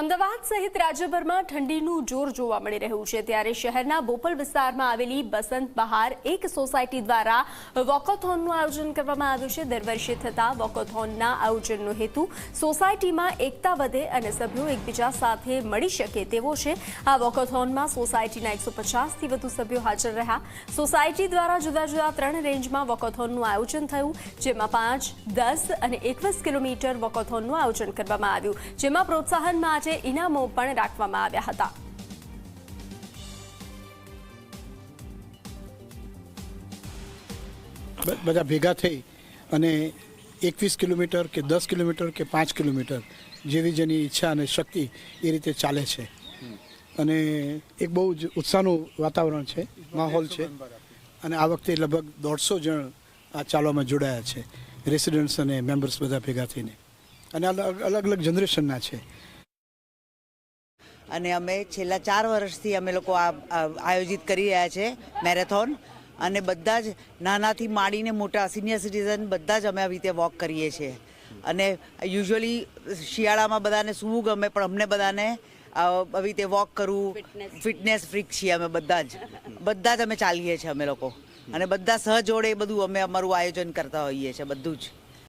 અમદાવાદ સહિત રાજ્યભરમાં ઠંડીનું જોર જોવા મળી રહ્યું છે. ત્યારે શહેરના બોપલ વિસ્તારમાં આવેલી બસંત બહાર એક સોસાયટી દ્વારા વોકોથોનનું આયોજન કરવામાં આવ્યું છે. દર વર્ષે થતા વોકોથોનના આયોજનનો હેતુ સોસાયટીમાં એકતા વધે અને સભ્યો એકબીજા સાથે મળી શકે તેવો છે. આ વોકોથોનમાં સોસાયટીના એકસો પચાસથી વધુ સભ્યો હાજર રહ્યા. સોસાયટી દ્વારા જુદા જુદા ત્રણ રેન્જમાં વોકોથોનનું આયોજન થયું, જેમાં પાંચ, દસ અને એકવીસ કિલોમીટર વોકોથોનનું આયોજન કરવામાં આવ્યું. જેમાં પ્રોત્સાહન માટે ઇનામો પણ રાખવામાં આવ્યા હતા. બધા ભેગા થઈ અને એકવીસ કિલોમીટર કે દસ કિલોમીટર કે પાંચ કિલોમીટર જેવી જેની ઈચ્છા અને શક્તિ એ રીતે ચાલે છે. અને એક બહુ જ ઉત્સાહનું વાતાવરણ છે, માહોલ છે. અને આ વખતે લગભગ દોઢસો જણ આ ચાલવામાં જોડાયા છે, રેસિડન્ટ્સ અને મેમ્બર્સ બધા ભેગા થઈને. અને અલગ અલગ જનરેશનના છે. અને અમે છેલ્લા ચાર વર્ષથી અમે લોકો આ આયોજિત કરી રહ્યા છે મેરેથોન. અને બધા જ નાનાથી માંડીને મોટા સિનિયર સિટીઝન બધા જ અમે આવી રીતે વોક કરીએ છીએ. અને યુઝ્યુઅલી શિયાળામાં બધાને સૂવું ગમે પણ અમને બધાને આવી રીતે વોક કરવું ફિટનેસ ફ્રીક છીએ અમે બધા જ. બધા જ અમે ચાલીએ છીએ અમે લોકો. અને બધા સહજોડે બધું અમે અમારું આયોજન કરતા હોઈએ છીએ બધું જ.